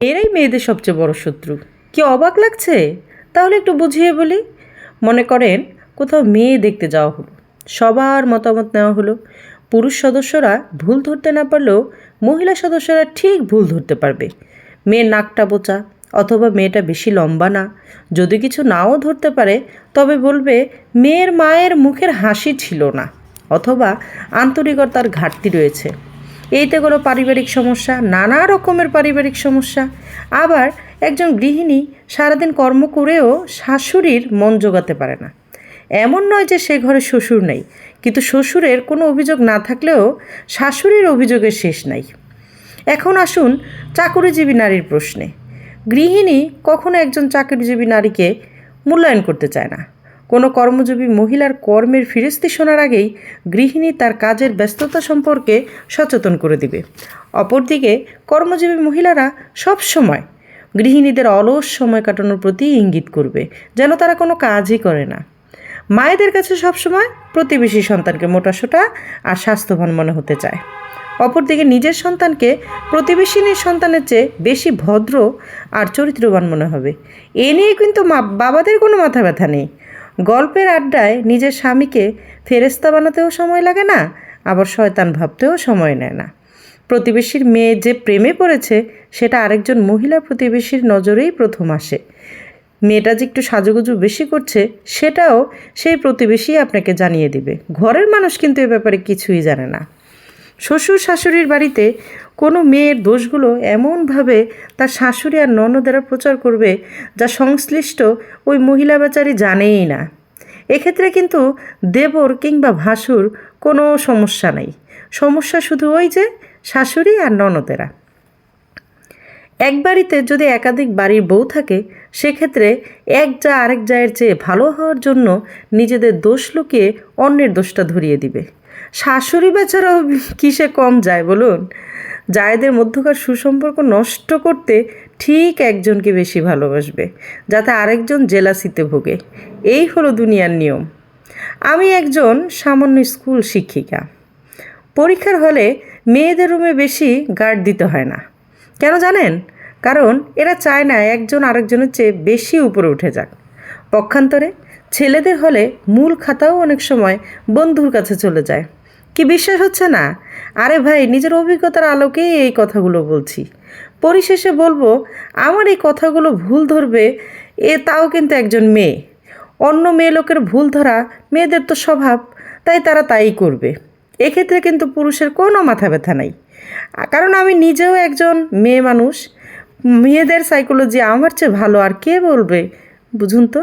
এরাই মেয়েদের সবচেয়ে বড় শত্রু। কি অবাক লাগছে? তাহলে একটু বুঝিয়ে বলি। মনে করেন, কোথাও মেয়ে দেখতে যাওয়া হলো, সবার মতামত নেওয়া হলো। পুরুষ সদস্যরা ভুল ধরতে না পারলেও মহিলা সদস্যরা ঠিক ভুল ধরতে পারবে। মেয়ের নাকটা বোচা, অথবা মেয়েটা বেশি লম্বা না। যদি কিছু নাও ধরতে পারে, তবে বলবে মেয়ের মায়ের মুখের হাসি ছিল না, অথবা আন্তরিকতার ঘাটতি রয়েছে। এইতে কোনো পারিবারিক সমস্যা, নানা রকমের পারিবারিক সমস্যা। আবার একজন গৃহিণী সারাদিন কর্ম করেও শাশুড়ির মন জোগাতে পারে না। এমন নয় যে সে ঘরে শ্বশুর নেই, কিন্তু শ্বশুরের কোনো অভিযোগ না থাকলেও শাশুড়ির অভিযোগের শেষ নাই। এখন আসুন চাকুরিজীবী নারীর প্রশ্নে। গৃহিণী কখনো একজন চাকরিজীবী নারীকে মূল্যায়ন করতে চায় না। কোনো কর্মজীবী মহিলার কর্মের ফিরিস্তি শোনার আগেই গৃহিণী তার কাজের ব্যস্ততা সম্পর্কে সচেতন করে দিবে। অপরদিকে, কর্মজীবী মহিলারা সব সময় গৃহিণীদের অলস সময় কাটানোর প্রতি ইঙ্গিত করবে, যেন তারা কোনো কাজই করে না। মায়েদের কাছে সবসময় প্রতিবেশী সন্তানকে মোটাসোটা আর স্বাস্থ্যবান মনে হতে চায়। অপরদিকে, নিজের সন্তানকে প্রতিবেশিনীর সন্তানের চেয়ে বেশি ভদ্র আর চরিত্রবান মনে হবে। এ নিয়ে কিন্তু মা, বাবাদের কোনো মাথা ব্যথা নেই। গল্পের আড্ডায় নিজের স্বামীকে ফেরেস্তা বানাতেও সময় লাগে না, আবার শয়তান ভাবতেও সময় নেয় না। প্রতিবেশীর মেয়ে যে প্রেমে পড়েছে, সেটা আরেকজন মহিলা প্রতিবেশীর নজরেই প্রথম আসে। মেয়েটা যে একটু সাজুগুজু বেশি করছে, সেটাও সেই প্রতিবেশী আপনাকে জানিয়ে দিবে। ঘরের মানুষ কিন্তু এ ব্যাপারে কিছুই জানে না। শ্বশুর শাশুড়ির বাড়িতে কোনো মেয়ের দোষগুলো এমনভাবে তার শাশুড়ি আর ননদেরা প্রচার করবে যা সংশ্লিষ্ট ওই মহিলা বেচারি জানেই না। এক্ষেত্রে কিন্তু দেবর কিংবা ভাসুর কোনো সমস্যা নেই। সমস্যা শুধু ওই যে শাশুড়ি আর ননদেরা। এক বাড়িতে যদি একাধিক বাড়ির বউ থাকে, সেক্ষেত্রে এক যা আরেক জায়ের চেয়ে ভালো হওয়ার জন্য নিজেদের দোষ লুকিয়ে অন্যের দোষটা ধরিয়ে দিবে। শাশুড়ি বেচারাও কিসে কম যায় বলুন? জায়েদের মধ্যকার সুসম্পর্ক নষ্ট করতে ঠিক একজনকে বেশি ভালোবাসবে, যাতে আরেকজন জেলাসিতে ভোগে। এই হলো দুনিয়ার নিয়ম। আমি একজন সামান্য স্কুল শিক্ষিকা। পরীক্ষার হলে মেয়েদের রুমে বেশি গার্ড দিতে হয় না। কেন জানেন? কারণ এরা চায় না একজন আরেকজনের চেয়ে বেশি উপরে উঠে যাক। পক্ষান্তরে ছেলেদের হলে মূল খাতাও অনেক সময় বন্ধুর কাছে চলে যায়। কি বিশ্বাস হচ্ছে না? আরে ভাই, নিজের অভিজ্ঞতার আলোকেই এই কথাগুলো বলছি। পরিশেষে বলব, আমার এই কথাগুলো ভুল ধরবে এ তাও কিন্তু একজন মেয়ে। অন্য মেয়ে লোকের ভুল ধরা মেয়েদের তো স্বভাব, তাই তারা তাই করবে। এক্ষেত্রে কিন্তু পুরুষের কোনো মাথা ব্যথা নাই। কারণ আমি নিজেও একজন মেয়ে মানুষ। মেয়েদের সাইকোলজি আমার চেয়ে ভালো আর কে বলবে? বুঝুন তো।